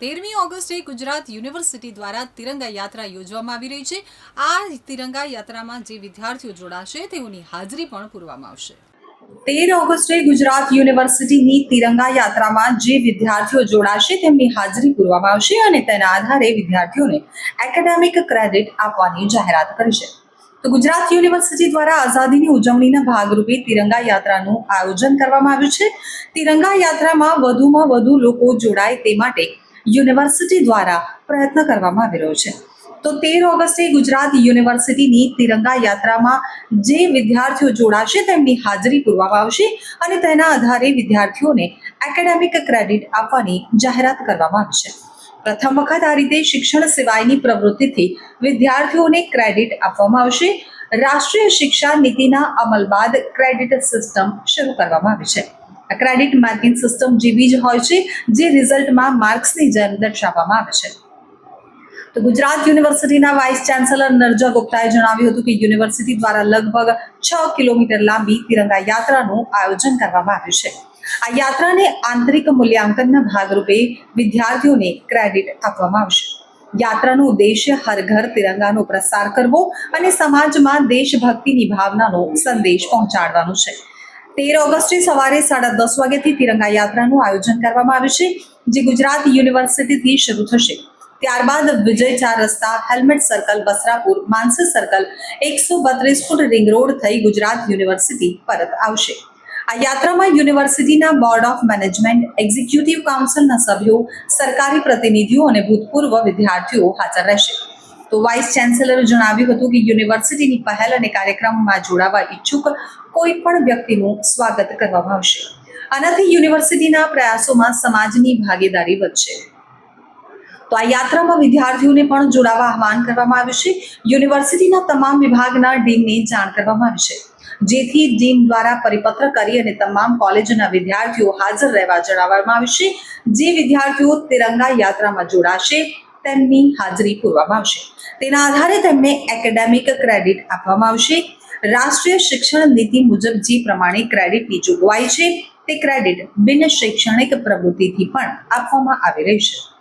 તેરમી ઓગસ્ટે ગુજરાત યુનિવર્સિટી દ્વારા તિરંગા યાત્રા યોજવામાં આવી રહી છે. આ તિરંગા યાત્રામાં જે વિદ્યાર્થીઓ જોડાશે, તેઓની હાજરી પણ પૂરવામાં આવશે. તેર ઓગસ્ટે ગુજરાત યુનિવર્સિટીની તિરંગા યાત્રામાં જે વિદ્યાર્થીઓ જોડાશે, તેમની હાજરી પૂરવામાં આવશે અને તેના આધારે વિદ્યાર્થીઓને એકેડેમિક ક્રેડિટ આપવાની જાહેરાત કરી છે. તો ગુજરાત યુનિવર્સિટી દ્વારા આઝાદીની ઉજવણીના ભાગરૂપે તિરંગા યાત્રાનું આયોજન કરવામાં આવ્યું છે. તિરંગા યાત્રામાં વધુમાં વધુ લોકો જોડાય તે માટે યુનિવર્સિટી દ્વારા પ્રયત્ન કરવામાં આવી રહ્યો છે. તો તેર ઓગસ્ટે ગુજરાત યુનિવર્સિટીની તિરંગા યાત્રામાં જે વિદ્યાર્થીઓ જોડાશે તેમની હાજરી પૂરવામાં આવશે અને તેના આધારે વિદ્યાર્થીઓને એકેડેમિક ક્રેડિટ આપવાની જાહેરાત કરવામાં આવી છે. પ્રથમ વખત આ રીતે શિક્ષણ સિવાયની પ્રવૃત્તિથી વિદ્યાર્થીઓને ક્રેડિટ આપવામાં આવશે. રાષ્ટ્રીય શિક્ષા નીતિના અમલ બાદ ક્રેડિટ સિસ્ટમ શરૂ કરવામાં આવી છે. ક્રેડિટ માર્કિંગ સિસ્ટમ જેવી જ હોય છે, જે રિઝલ્ટમાં માર્ક્સની જેમ દર્શાવવામાં આવે છે. તો ગુજરાત યુનિવર્સિટીના વાઇસ ચાન્સેલર નરજા ગુપ્તાએ જણાવ્યું હતું કે યુનિવર્સિટી દ્વારા લગભગ છ કિલોમીટર લાંબી તિરંગા યાત્રાનું આયોજન કરવામાં આવ્યું છે. આ યાત્રાને આંતરિક મૂલ્યાંકનના ભાગરૂપે વિદ્યાર્થીઓને ક્રેડિટ આપવામાં આવશે. યાત્રાનો ઉદ્દેશ્ય હર ઘર તિરંગાનો પ્રસાર કરવો અને સમાજમાં દેશભક્તિની ભાવનાનો સંદેશ પહોંચાડવાનો છે. તેર ઓગસ્ટે સવારે સાડા દસ વાગ્યાથી તિરંગા યાત્રાનું આયોજન કરવામાં આવ્યું છે, જે ગુજરાત યુનિવર્સિટીથી શરૂ થશે. ત્યારબાદ વિજય ચાર રસ્તા, helmet circle, Basrapur, Mansar circle, એકસો બત્રીસ ફૂટ રિંગ રોડ થઈ ગુજરાત યુનિવર્સિટી પરત આવશે. આ યાત્રામાં યુનિવર્સિટીના બોર્ડ ઓફ મેનેજમેન્ટ, એક્ઝિક્યુટિવ કાઉન્સિલના સભ્યો, સરકારી પ્રતિનિધિઓ અને ભૂતપૂર્વ વિદ્યાર્થીઓ હાજર રહેશે. તો વાઇસ ચાન્સેલરે જણાવ્યું હતું કે યુનિવર્સિટીની પહેલ અને કાર્યક્રમમાં જોડાવા ઈચ્છુક કોઈ પણ વ્યક્તિનું સ્વાગત કરવામાં આવશે. આનાથી યુનિવર્સિટીના પ્રયાસોમાં સમાજની ભાગીદારી વધશે. તો આ યાત્રામાં વિદ્યાર્થીઓને પણ જોડાવા આહવાન કરવામાં આવ્યું છે. યુનિવર્સિટીના તમામ વિભાગના ડીનને જાણ કરવામાં આવી છે. જેથી ડીન દ્વારા પરિપત્ર કરી અને તમામ કોલેજના વિદ્યાર્થીઓ હાજર રહેવા જણાવવામાં આવ્યું છે. જે વિદ્યાર્થીઓ તિરંગા યાત્રામાં જોડાશે તેમની હાજરી પૂરવામાં આવશે. તેના આધારે તેમને એકેડેમિક ક્રેડિટ આપવામાં આવશે. રાષ્ટ્રીય શિક્ષણ નીતિ મુજબ જે પ્રમાણે ક્રેડિટની જોગવાઈ છે, તે ક્રેડિટ બિન શૈક્ષણિક પ્રવૃત્તિથી પણ આપવામાં આવી રહી છે.